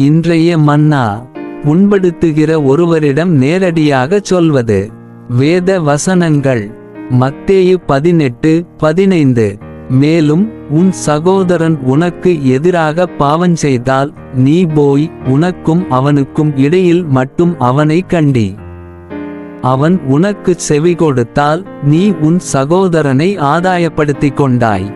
இன்றைய மன்னா புண்படுத்துகிற ஒருவரிடம் நேரடியாகச் சொல்வது. வேத வசனங்கள் மத்தேயு பதினெட்டு பதினைந்து. மேலும் உன் சகோதரன் உனக்கு எதிராக பாவம் செய்தால் நீ போய் உனக்கும் அவனுக்கும் இடையில் மட்டும் அவனை கண்டி. அவன் உனக்கு செவி கொடுத்தால் நீ உன் சகோதரனை ஆதாயப்படுத்திக் கொண்டாய்.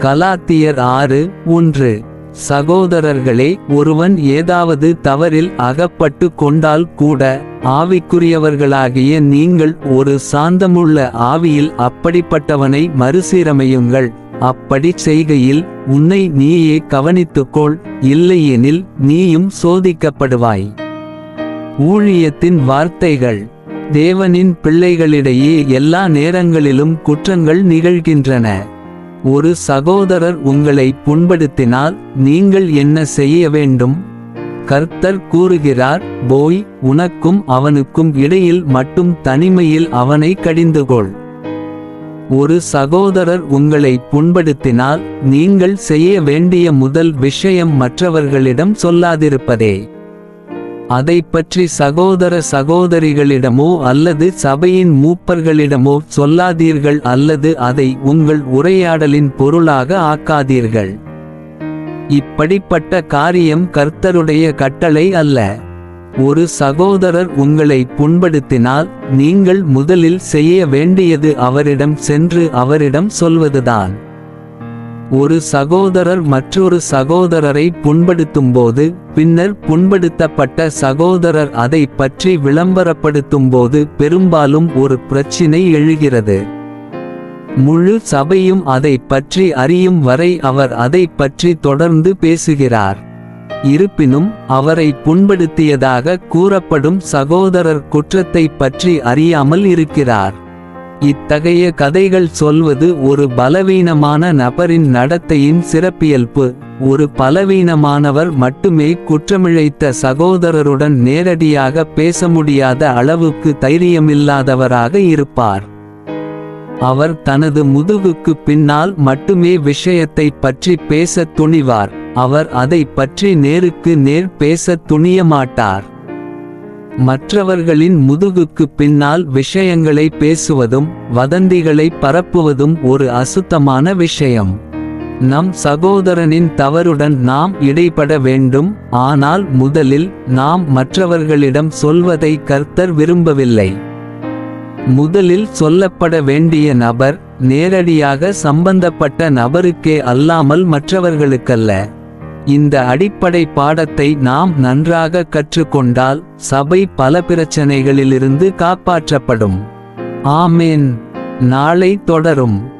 கலாத்தியர் ஆறு ஒன்று. சகோதரர்களே ஒருவன் ஏதாவது தவறில் அகப்பட்டு கொண்டால் கூட ஆவிக்குரியவர்களாகிய நீங்கள் ஒரு சாந்தமுள்ள ஆவியில் அப்படிப்பட்டவனை மறுசீரமையுங்கள். அப்படி செய்கையில் உன்னை நீயே கவனித்துக்கொள் இல்லையெனில் நீயும் சோதிக்கப்படுவாய். ஊழியத்தின் வார்த்தைகள். தேவனின் பிள்ளைகளிடையே எல்லா நேரங்களிலும் குற்றங்கள் நிகழ்கின்றன. ஒரு சகோதரர் உங்களை புண்படுத்தினால் நீங்கள் என்ன செய்ய வேண்டும்? கர்த்தர் கூறுகிறார் போய் உனக்கும் அவனுக்கும் இடையில் மட்டும் தனிமையில் அவனை கடிந்துகொள். ஒரு சகோதரர் உங்களை புண்படுத்தினால் நீங்கள் செய்ய வேண்டிய முதல் விஷயம் மற்றவர்களிடம் சொல்லாதிருப்பதே. அதை பற்றி சகோதர சகோதரிகளிடமோ அல்லது சபையின் மூப்பர்களிடமோ சொல்லாதீர்கள் அல்லது அதை உங்கள் உரையாடலின் பொருளாக ஆக்காதீர்கள். இப்படிப்பட்ட காரியம் கர்த்தருடைய கட்டளை அல்ல. ஒரு சகோதரர் உங்களை புண்படுத்தினால் நீங்கள் முதலில் செய்ய வேண்டியது அவரிடம் சென்று அவரிடம் சொல்வதுதான். ஒரு சகோதரர் மற்றொரு சகோதரரை புண்படுத்தும்போது பின்னர் புண்படுத்தப்பட்ட சகோதரர் அதை பற்றி விளம்பரப்படுத்தும்போது பெரும்பாலும் ஒரு பிரச்சினை எழுகிறது. முழு சபையும் அதை பற்றி அறியும் வரை அவர் அதை பற்றி தொடர்ந்து பேசுகிறார். இருப்பினும் அவரை புண்படுத்தியதாக கூறப்படும் சகோதரர் குற்றத்தை பற்றி அறியாமல் இருக்கிறார். இத்தகைய கதைகள் சொல்வது ஒரு பலவீனமான நபரின் நடத்தையின் சிறப்பியல்பு. ஒரு பலவீனமானவர் மட்டுமே குற்றமிழைத்த சகோதரருடன் நேரடியாக பேச முடியாத அளவுக்கு தைரியமில்லாதவராக இருப்பார். அவர் தனது முதுகுக்கு பின்னால் மட்டுமே விஷயத்தை பற்றி பேசத் துணிவார். அவர் அதை பற்றி நேருக்கு நேர் பேசத் துணிய மாட்டார் மற்றவர்களின் முதுகுக்கு பின்னால் விஷயங்களை பேசுவதும் வதந்திகளை பரப்புவதும் ஒரு அசுத்தமான விஷயம். நம் சகோதரனின் தவறுடன் நாம் இடைப்பட வேண்டும் ஆனால் முதலில் நாம் மற்றவர்களிடம் சொல்வதை கர்த்தர் விரும்பவில்லை. முதலில் சொல்லப்பட வேண்டிய நபர் நேரடியாக சம்பந்தப்பட்ட நபருக்கே அல்லாமல் மற்றவர்களுக்கல்ல. இந்த அடிப்படை பாடத்தை நாம் நன்றாக கற்றுக்கொண்டால் சபை பல பிரச்சனைகளிலிருந்து காப்பாற்றப்படும். ஆமேன். நாளை தொடரும்.